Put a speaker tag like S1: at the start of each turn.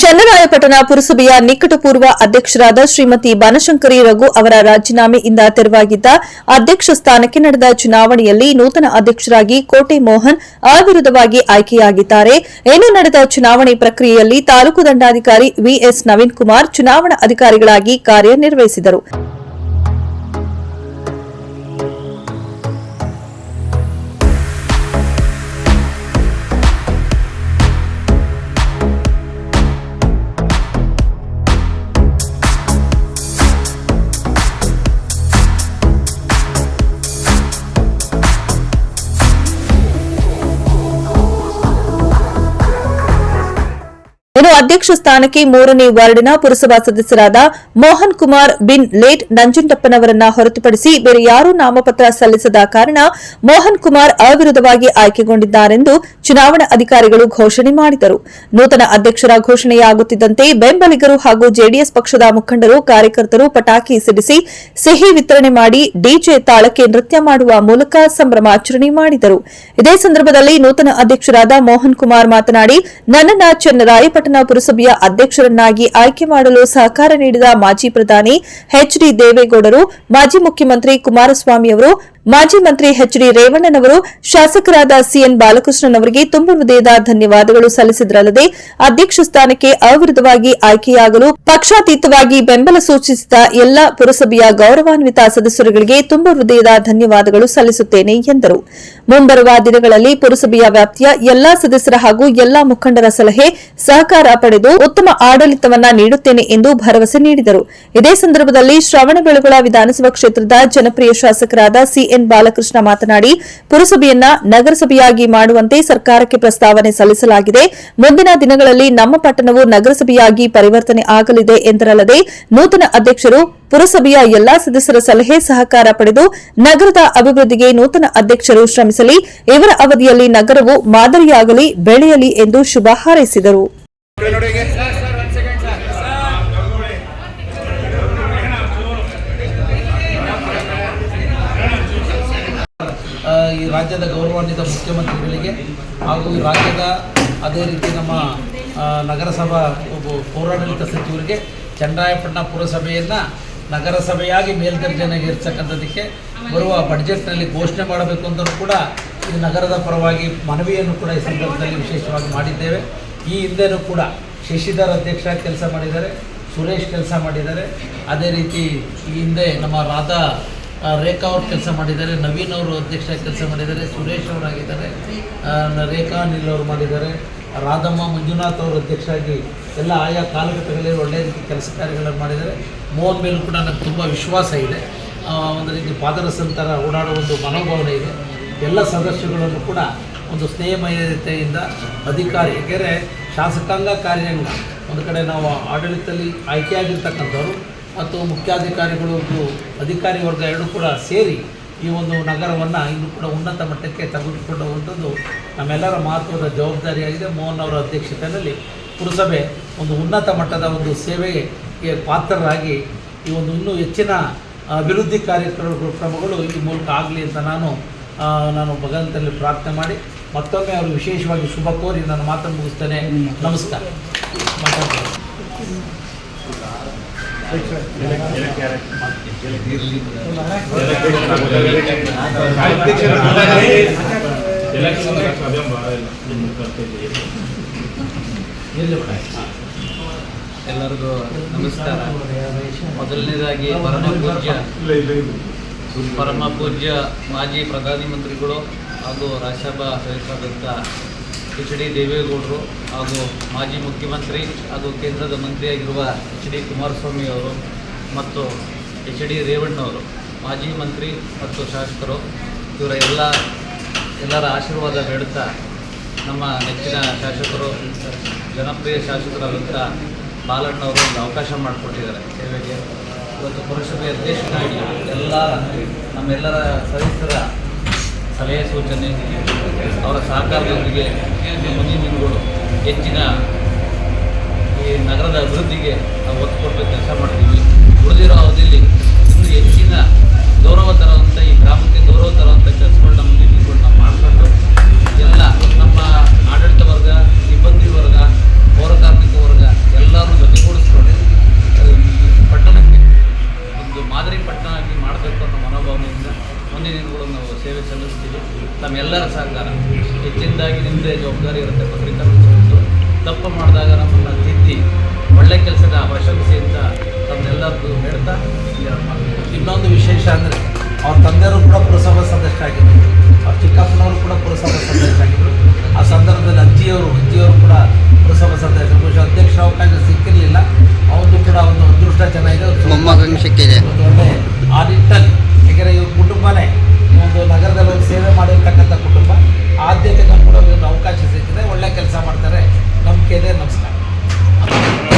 S1: ಚನ್ನರಾಯಪಟ್ಟಣ ಪುರಸಭೆಯ ನಿಕಟಪೂರ್ವ ಅಧ್ಯಕ್ಷರಾದ ಶ್ರೀಮತಿ ಬನಶಂಕರಿ ರಘು ಅವರ ರಾಜೀನಾಮೆಯಿಂದ ತೆರವಾಗಿದ್ದ ಅಧ್ಯಕ್ಷ ಸ್ಥಾನಕ್ಕೆ ನಡೆದ ಚುನಾವಣೆಯಲ್ಲಿ ನೂತನ ಅಧ್ಯಕ್ಷರಾಗಿ ಕೋಟೆ ಮೋಹನ್ ಅವಿರೋಧವಾಗಿ ಆಯ್ಕೆಯಾಗಿದ್ದಾರೆ. ಇನ್ನು ನಡೆದ ಚುನಾವಣೆ ಪ್ರಕ್ರಿಯೆಯಲ್ಲಿ ತಾಲೂಕು ದಂಡಾಧಿಕಾರಿ ವಿಎಸ್ ನವೀನ್ ಕುಮಾರ್ ಚುನಾವಣಾ ಅಧಿಕಾರಿಗಳಾಗಿ ಕಾರ್ಯನಿರ್ವಹಿಸಿದರು. ಇನ್ನು ಅಧ್ಯಕ್ಷ ಸ್ಥಾನಕ್ಕೆ ಮೂರನೇ ವಾರ್ಡಿನ ಪುರಸಭಾ ಸದಸ್ಯರಾದ ಮೋಹನ್ ಕುಮಾರ್ ಬಿನ್ ಲೇಟ್ ನಂಜುಂಡಪ್ಪನವರನ್ನ ಹೊರತುಪಡಿಸಿ ಬೇರೆ ಯಾರೂ ನಾಮಪತ್ರ ಸಲ್ಲಿಸದ ಕಾರಣ ಮೋಹನ್ ಕುಮಾರ್ ಅವಿರೋಧವಾಗಿ ಆಯ್ಕೆಗೊಂಡಿದ್ದಾರೆಂದು ಚುನಾವಣಾ ಅಧಿಕಾರಿಗಳು ಘೋಷಣೆ ಮಾಡಿದರು. ನೂತನ ಅಧ್ಯಕ್ಷರ ಘೋಷಣೆಯಾಗುತ್ತಿದ್ದಂತೆ ಬೆಂಬಲಿಗರು ಹಾಗೂ ಜೆಡಿಎಸ್ ಪಕ್ಷದ ಮುಖಂಡರು ಕಾರ್ಯಕರ್ತರು ಪಟಾಕಿ ಸಿಡಿಸಿ ಸಿಹಿ ವಿತರಣೆ ಮಾಡಿ ಡಿಜೆ ತಾಳಕ್ಕೆ ನೃತ್ಯ ಮಾಡುವ ಮೂಲಕ ಸಂಭ್ರಮಾಚರಣೆ ಮಾಡಿದರು. ಇದೇ ಸಂದರ್ಭದಲ್ಲಿ ನೂತನ ಅಧ್ಯಕ್ಷರಾದ ಮೋಹನ್ ಕುಮಾರ್ ಮಾತನಾಡಿ, ನನ್ನನ್ನ ಚನ್ನರಾಯಪಟ್ಟಣ ಪುರಸಭೆಯ ಅಧ್ಯಕ್ಷರನ್ನಾಗಿ ಆಯ್ಕೆ ಮಾಡಲು ಸಹಕಾರ ನೀಡಿದ ಮಾಜಿ ಪ್ರಧಾನಿ ಎಚ್ ಡಿ ದೇವೇಗೌಡರು, ಮಾಜಿ ಮುಖ್ಯಮಂತ್ರಿ ಕುಮಾರಸ್ವಾಮಿ ಅವರು ಮಾಜಿ ಮಂತ್ರಿ ಎಚ್ ಡಿ ರೇವಣ್ಣನವರು ಶಾಸಕರಾದ ಸಿಎನ್ ಬಾಲಕೃಷ್ಣನ್ ಅವರಿಗೆ ತುಂಬ ಹೃದಯದ ಧನ್ಯವಾದಗಳು ಸಲ್ಲಿಸಿದ್ರಲ್ಲದೆ ಅಧ್ಯಕ್ಷ ಸ್ಥಾನಕ್ಕೆ ಅವಿರೋಧವಾಗಿ ಆಯ್ಕೆಯಾಗಲು ಪಕ್ಷಾತೀತವಾಗಿ ಬೆಂಬಲ ಸೂಚಿಸಿದ ಎಲ್ಲ ಪುರಸಭೆಯ ಗೌರವಾನ್ವಿತ ಸದಸ್ಯರುಗಳಿಗೆ ತುಂಬ ಹೃದಯದ ಧನ್ಯವಾದಗಳು ಸಲ್ಲಿಸುತ್ತೇನೆ ಎಂದರು. ಮುಂಬರುವ ದಿನಗಳಲ್ಲಿ ಪುರಸಭೆಯ ವ್ಯಾಪ್ತಿಯ ಎಲ್ಲಾ ಸದಸ್ಯರ ಹಾಗೂ ಎಲ್ಲಾ ಮುಖಂಡರ ಸಲಹೆ, ಸಹಕಾರ ಪಡೆದು ಉತ್ತಮ ಆಡಳಿತವನ್ನ ನೀಡುತ್ತೇನೆ ಎಂದು ಭರವಸೆ ನೀಡಿದರು. ಇದೇ ಸಂದರ್ಭದಲ್ಲಿ ಶ್ರವಣಬೆಳಗೊಳ ವಿಧಾನಸಭಾ ಕ್ಷೇತ್ರದ ಜನಪ್ರಿಯ ಶಾಸಕರಾದ ಸಿಎನ್ ಬಾಲಕೃಷ್ಣ ಮಾತನಾಡಿ, ಪುರಸಭೆಯನ್ನ ನಗರಸಭೆಯಾಗಿ ಮಾಡುವಂತೆ ಸರ್ಕಾರಕ್ಕೆ ಪ್ರಸ್ತಾವನೆ ಸಲ್ಲಿಸಲಾಗಿದೆ. ಮುಂದಿನ ದಿನಗಳಲ್ಲಿ ನಮ್ಮ ಪಟ್ಟಣವು ನಗರಸಭೆಯಾಗಿ ಪರಿವರ್ತನೆ ಆಗಲಿದೆ ಎಂದರಲ್ಲದೆ, ನೂತನ ಅಧ್ಯಕ್ಷರು ಪುರಸಭೆಯ ಎಲ್ಲಾ ಸದಸ್ಯರ ಸಲಹೆ ಸಹಕಾರ ಪಡೆದು ನಗರದ ಅಭಿವೃದ್ಧಿಗೆ ನೂತನ ಅಧ್ಯಕ್ಷರು ಶ್ರಮಿಸಲಿ. ಇವರ ಅವಧಿಯಲ್ಲಿ ನಗರವು ಮಾದರಿಯಾಗಲಿ, ಬೆಳೆಯಲಿ ಎಂದು ಶುಭ ಹಾರೈಸಿದರು.
S2: ಈ ರಾಜ್ಯದ ಗೌರವಾನ್ವಿತ ಮುಖ್ಯಮಂತ್ರಿಗಳಿಗೆ ಹಾಗೂ ಈ ರಾಜ್ಯದ ಅದೇ ರೀತಿ ನಮ್ಮ ನಗರಸಭಾ ಪೌರಾಡಳಿತ ಸಚಿವರಿಗೆ ಚನ್ನರಾಯಪಟ್ಟಣ ಪುರಸಭೆಯನ್ನು ನಗರಸಭೆಯಾಗಿ ಮೇಲ್ದರ್ಜೆನಾಗಿ ಇರ್ತಕ್ಕಂಥದ್ದಕ್ಕೆ ಬರುವ ಬಡ್ಜೆಟ್ನಲ್ಲಿ ಘೋಷಣೆ ಮಾಡಬೇಕು ಅಂತಲೂ ಕೂಡ ಈ ನಗರದ ಪರವಾಗಿ ಮನವಿಯನ್ನು ಕೂಡ ಈ ಸಂದರ್ಭದಲ್ಲಿ ವಿಶೇಷವಾಗಿ ಮಾಡಿದ್ದೇವೆ. ಈ ಹಿಂದೆನೂ ಕೂಡ ಶಶಿಧರ್ ಅಧ್ಯಕ್ಷ ಕೆಲಸ ಮಾಡಿದ್ದಾರೆ, ಸುರೇಶ್ ಕೆಲಸ ಮಾಡಿದ್ದಾರೆ. ಅದೇ ರೀತಿ ಈ ಹಿಂದೆ ನಮ್ಮ ರಾಧಾ ರೇಖಾ ಅವರು ಕೆಲಸ ಮಾಡಿದ್ದಾರೆ, ನವೀನ್ ಅವರು ಅಧ್ಯಕ್ಷ ಕೆಲಸ ಮಾಡಿದ್ದಾರೆ, ಸುರೇಶ್ ಅವರಾಗಿದ್ದಾರೆ ರೇಖಾ ಅನಿಲ್ ಅವರು ಮಾಡಿದ್ದಾರೆ, ರಾಧಮ್ಮ ಮಂಜುನಾಥ್ ಅವರು ಅಧ್ಯಕ್ಷರಾಗಿ ಎಲ್ಲ ಆಯಾ ಕಾಲಘಟ್ಟಗಳಲ್ಲಿ ಒಳ್ಳೆಯ ರೀತಿ ಕೆಲಸ ಕಾರ್ಯಗಳನ್ನು ಮಾಡಿದ್ದಾರೆ. ಮೋಹನ್ ಮೇಲೂ ಕೂಡ ನನಗೆ ತುಂಬ ವಿಶ್ವಾಸ ಇದೆ. ಒಂದು ರೀತಿ ಪಾದರಸಂತರ ಓಡಾಡುವ ಒಂದು ಮನೋಭಾವನೆ ಇದೆ. ಎಲ್ಲ ಸದಸ್ಯಗಳನ್ನು ಕೂಡ ಒಂದು ಸ್ನೇಹಮಯತೆಯಿಂದ ಅಧಿಕಾರಿ ಏಕೆಂದರೆ ಶಾಸಕಾಂಗ ಕಾರ್ಯಾಂಗ, ಒಂದು ಕಡೆ ನಾವು ಆಡಳಿತದಲ್ಲಿ ಆಯ್ಕೆಯಾಗಿರ್ತಕ್ಕಂಥವ್ರು ಮತ್ತು ಮುಖ್ಯಾಧಿಕಾರಿಗಳು ಅಧಿಕಾರಿ ವರ್ಗ ಎರಡೂ ಕೂಡ ಸೇರಿ ಈ ಒಂದು ನಗರವನ್ನು ಇನ್ನೂ ಕೂಡ ಉನ್ನತ ಮಟ್ಟಕ್ಕೆ ತೆಗೆದುಕೊಳ್ಳುವಂಥದ್ದು ನಮ್ಮೆಲ್ಲರ ಮಹತ್ವದ ಜವಾಬ್ದಾರಿಯಾಗಿದೆ. ಮೋಹನ್ ಅವರ ಅಧ್ಯಕ್ಷತೆಯಲ್ಲಿ ಪುರಸಭೆ ಒಂದು ಉನ್ನತ ಮಟ್ಟದ ಒಂದು ಸೇವೆಗೆ ಪಾತ್ರರಾಗಿ ಈ ಒಂದು ಇನ್ನೂ ಹೆಚ್ಚಿನ ಅಭಿವೃದ್ಧಿ ಕಾರ್ಯಕ್ರಮಗಳು, ಕ್ರಮಗಳು ಈ ಮೂಲಕ ಆಗಲಿ ಅಂತ ನಾನು ನಾನು ಭಗವಂತನಲ್ಲಿ ಪ್ರಾರ್ಥನೆ ಮಾಡಿ ಮತ್ತೊಮ್ಮೆ ಅವರು ವಿಶೇಷವಾಗಿ ಶುಭ ಕೋರಿ ನಾನು ಮಾತನ್ನು ಮುಗಿಸ್ತೇನೆ. ನಮಸ್ಕಾರ?
S3: ಎಲ್ಲರಿಗೂ ನಮಸ್ಕಾರ. ಮೊದಲನೇದಾಗಿ ಪರಮ ಪೂಜ್ಯ ಪರಮ ಪೂಜ್ಯ ಮಾಜಿ ಪ್ರಧಾನಿ ಮಂತ್ರಿಗಳು ಹಾಗೂ ರಾಜ್ಯಸಭಾ ಸದಸ್ಯರಾದಂಥ ಎಚ್ ಡಿ ದೇವೇಗೌಡರು ಹಾಗೂ ಮಾಜಿ ಮುಖ್ಯಮಂತ್ರಿ ಹಾಗೂ ಕೇಂದ್ರದ ಮಂತ್ರಿಯಾಗಿರುವ ಎಚ್ ಡಿ ಕುಮಾರಸ್ವಾಮಿ ಅವರು ಮತ್ತು ಎಚ್ ಡಿ ರೇವಣ್ಣವರು, ಮಾಜಿ ಮಂತ್ರಿ ಮತ್ತು ಶಾಸಕರು ಇವರ ಎಲ್ಲ, ಎಲ್ಲರ ಆಶೀರ್ವಾದ ಬೇಡುತ್ತಾ ನಮ್ಮ ನೆಚ್ಚಿನ ಶಾಸಕರು, ಜನಪ್ರಿಯ ಶಾಸಕರಾದಂಥ ಬಾಲಣ್ಣವರು ಒಂದು ಅವಕಾಶ ಮಾಡಿಕೊಟ್ಟಿದ್ದಾರೆ. ಸೇವೆಗೆ ಇವತ್ತು ಪುರಸಭೆ ಅಧ್ಯಕ್ಷನಾಗಿ ಎಲ್ಲ ನಮ್ಮೆಲ್ಲರ ಸದಸ್ಯರ ಸಲಹೆ ಸೂಚನೆ ಅವರ ಸಹಕಾರದೊಂದಿಗೆ ಮುಂದಿನ ದಿನಗಳು ಹೆಚ್ಚಿನ ಈ ನಗರದ ಅಭಿವೃದ್ಧಿಗೆ ನಾವು ಒತ್ತು ಕೊಟ್ಟು ಕೆಲಸ ಮಾಡ್ತೀವಿ. ಉಳಿದಿರೋ ಅವಧಿಯಲ್ಲಿ ಇನ್ನೂ ಹೆಚ್ಚಿನ ಗೌರವ ತರುವಂಥ ಈ ಗ್ರಾಮಕ್ಕೆ ಗೌರವ ತರುವಂಥ ಕೆಲಸಗಳನ್ನ ಮುಂದಿನ ದಿನಗಳು ನಾವು ಮಾಡಿಕೊಂಡು ಎಲ್ಲ ನಮ್ಮೆಲ್ಲರ ಸಹಕಾರ. ಹೆಚ್ಚಿನದಾಗಿ ನಿಮ್ಮದೇ ಜವಾಬ್ದಾರಿ ಇರುತ್ತೆ ಪತ್ರಿಕಾಗೋದು ತಪ್ಪು ಮಾಡಿದಾಗ ನಮ್ಮನ್ನು ತಿದ್ದಿ ಒಳ್ಳೆ ಕೆಲಸದ ಪ್ರಶಂಸೆ ಅಂತ ತಮ್ಮೆಲ್ಲರಿಗೂ ಹೇಳ್ತಾ
S2: ಇನ್ನೊಂದು ವಿಶೇಷ ಅಂದರೆ ಅವ್ರ ತಂದೆಯವರು ಕೂಡ ಪುರಸಭಾ ಸದಸ್ಯರಾಗಿದ್ದರು ಅವ್ರ ಚಿಕ್ಕಪ್ಪನವರು ಕೂಡ ಪುರಸಭಾ ಸದಸ್ಯರಾಗಿದ್ದರು ಆ ಸಂದರ್ಭದಲ್ಲಿ ಅಜ್ಜಿಯವರು ಅಜ್ಜಿಯವರು ಕೂಡ ಪುರಸಭಾ ಸದಸ್ಯರು ಬಹುಶಃ ಅಧ್ಯಕ್ಷ ಅವಕಾಶ ಸಿಕ್ಕಿರಲಿಲ್ಲ. ಅವ್ರದ್ದು ಕೂಡ ಒಂದು ಅದೃಷ್ಟ ಚೆನ್ನಾಗಿದೆ. ಆ ನಿಟ್ಟಲ್ಲಿ ಯಾಕೆಂದರೆ ಇವ್ರ ಕುಟುಂಬನೇ. ಒಂದು ನಗರದಲ್ಲಿ ಒಂದು ಸೇವೆ ಮಾಡಿರ್ತಕ್ಕಂಥ ಕುಟುಂಬ ಆದ್ಯತೆ ಕೂಡ ಒಂದು ಅವಕಾಶ ಸಿಕ್ಕಿದೆ ಒಳ್ಳೆ ಕೆಲಸ ಮಾಡ್ತಾರೆ. ನಂಬಿಕೆ ಇದೆ, ನಮಸ್ಕಾರ.